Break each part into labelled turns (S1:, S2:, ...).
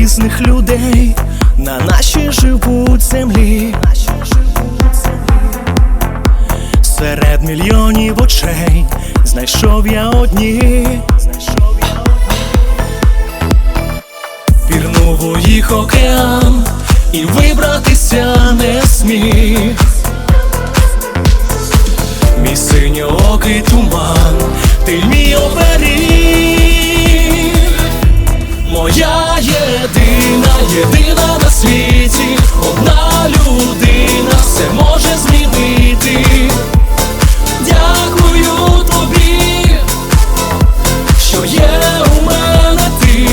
S1: різних людей на нашій живуть землі. Серед мільйонів очей знайшов я одні. Пірнув у їх океан і вибратися не зміг. Мій синьоокий туман, ти мій оберіг Моя єдина, на світі, одна людина все може змінити. Дякую тобі, що є у мене ти,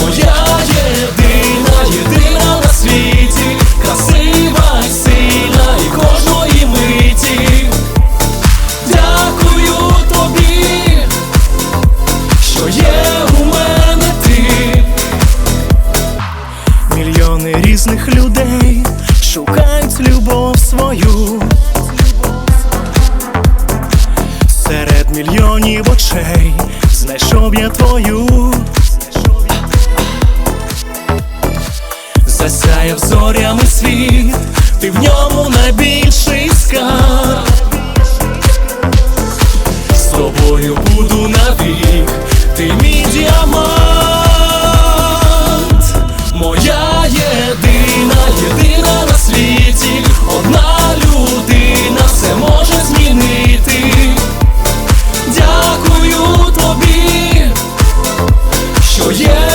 S1: моя єдина, єдина на світі, красива й сильна і кожної миті. Дякую тобі, що є Мільйони людей шукають любов свою. Серед мільйонів очей знайшов я твою. Засяяв зорями світ, ти в ньому найбільший скарб. З тобою буду навік, ти Дякую тобі, що є